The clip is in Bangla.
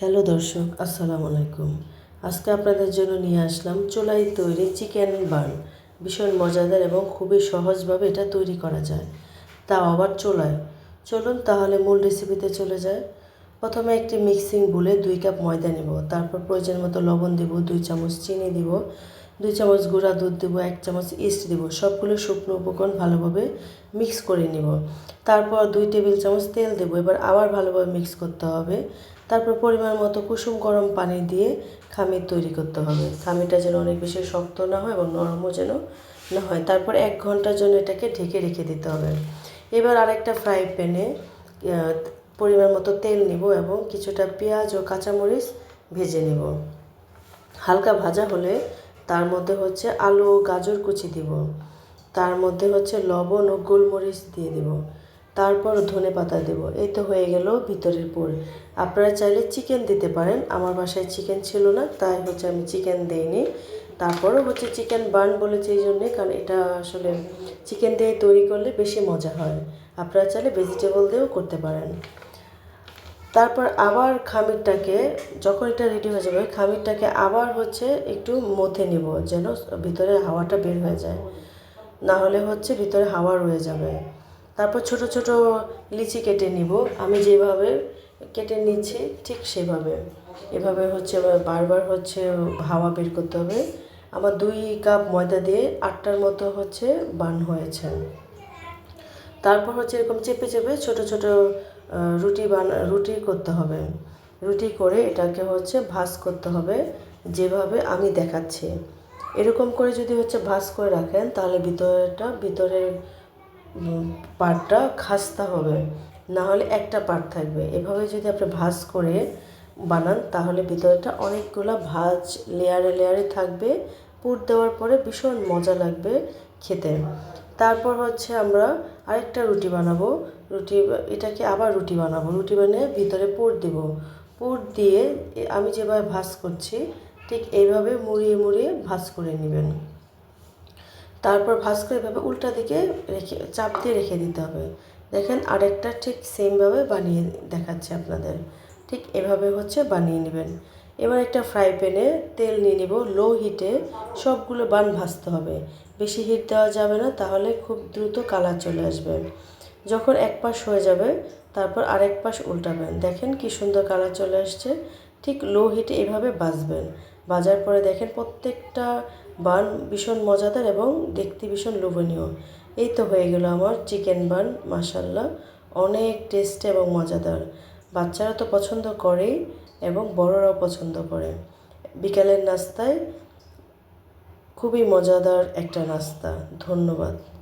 হ্যালো দর্শক, আসসালামু আলাইকুম। আজকে আপনাদের জন্য নিয়ে আসলাম চুলাই তৈরি চিকেন বার্ন। ভীষণ মজাদার এবং খুবই সহজভাবে এটা তৈরি করা যায়। তাও আবার চুলায়। চলুন তাহলে মূল রেসিপিতে চলে যায় প্রথমে একটি মিক্সিং বলে দুই কাপ ময়দা নেব, তারপর প্রয়োজন মতো লবণ দেব, দুই চামচ চিনি দিব, দুই চামচ গুঁড়া দুধ দেবো, এক চামচ ইস্ট দেব, সবগুলো শুকনো উপকরণ ভালোভাবে মিক্স করে নিব। তারপর দুই টেবিল চামচ তেল দেবো, এবার আবার ভালোভাবে মিক্স করতে হবে। তারপর পরিমাণ মতো কুসুম গরম পানি দিয়ে খামির তৈরি করতে হবে। খামিরটা যেন অনেক বেশি শক্ত না হয় এবং নরমও যেন না হয়। তারপর এক ঘণ্টার জন্য এটাকে ঢেকে রেখে দিতে হবে। এবার আরেকটা ফ্রাই প্যানে পরিমাণ মতো তেল নিব এবং কিছুটা পেঁয়াজ ও কাঁচামরিচ ভেজে নেব। হালকা ভাজা হলে তার মধ্যে হচ্ছে আলু ও গাজর কুচি দিব। তার মধ্যে হচ্ছে লবণ ও গোলমরিচ দিয়ে দেব। তারপর ধনে পাতা দেব। এই তো হয়ে গেল ভিতরের পুর। আপনারা চাইলে চিকেন দিতে পারেন। আমার বাসায় চিকেন ছিল না, তাই হচ্ছে আমি চিকেন দিইনি। তারপরও হচ্ছে চিকেন বার্ন বলেছি এই জন্যে, কারণ এটা আসলে চিকেন দিয়ে তৈরি করলে বেশি মজা হয়। আপনারা চাইলে ভেজিটেবল দিয়েও করতে পারেন। তারপর আবার খামিরটাকে, যখন এটা রেডি হয়ে যাবে, খামিরটাকে আবার হচ্ছে একটু মথে নিব, যেন ভিতরে হাওয়াটা বের হয়ে যায়। না হলে হচ্ছে ভিতরে হাওয়া রয়ে যাবে। তারপর ছোট ছোট লিচি কেটে নিব। আমি যেভাবে কেটে নিচ্ছি ঠিক সেভাবে। এভাবে হচ্ছে বারবার হচ্ছে হাওয়া বের করতে হবে। আমার দুই কাপ ময়দা দিয়ে আটটার মতো হচ্ছে বান হয়েছে। তারপর হচ্ছে এরকম চেপে চেপে ছোট ছোট রুটি বানা, রুটি করতে হবে। রুটি করে এটাকে হচ্ছে ভাজ করতে হবে যেভাবে আমি দেখাচ্ছি। এরকম করে যদি হচ্ছে ভাজ করে রাখেন তাহলে ভিতরেটা, ভিতরের পার্টটা খাস্তা হবে। না হলে একটা পার্ট থাকবে। এভাবে যদি আপনি ভাজ করে বানান, তাহলে ভিতরেটা অনেকগুলো ভাজ লেয়ারে লেয়ারে থাকবে। পুর দেওয়ার পরে ভীষণ মজা লাগবে খেতে। তারপর হচ্ছে আমরা আরেকটা রুটি বানাবো। রুটি, এটাকে আবার রুটি বানাবো। রুটি বানিয়ে ভিতরে পুর দেব। পুর দিয়ে আমি যেভাবে ভাজ করছি, ঠিক এইভাবে মুড়িয়ে মুড়িয়ে ভাজ করে নেবেন। তারপর ভাজ করে এভাবে উল্টা দিকে রেখে, চাপ দিয়ে রেখে দিতে হবে। দেখেন আরেকটা ঠিক সেমভাবে বানিয়ে দেখাচ্ছে আপনাদের। ঠিক এভাবে হচ্ছে বানিয়ে নেবেন। এবার একটা ফ্রাই প্যানে তেল নিয়ে নেব। লো হিটে সবগুলো বান ভাজতে হবে। বেশি হিট দেওয়া যাবে না, তাহলে খুব দ্রুত কালার চলে আসবে। যখন এক পাশ হয়ে যাবে, তারপর আরেক পাশ উল্টাবেন। দেখেন কি সুন্দর কালার চলে আসছে। ঠিক লো হিটে এভাবে বাজবেন বাজার পরে দেখেন প্রত্যেকটা বান ভীষণ মজাদার এবং দেখতে ভীষণ লোভনীয়। এই তো হয়ে গেল আমার চিকেন বান মাসাল্লাহ অনেক টেস্ট এবং মজাদার। বাচ্চারা তো পছন্দ করেই এবং বড়রাও পছন্দ করে। বিকালের নাস্তায় খুবই মজাদার একটা নাস্তা। ধন্যবাদ।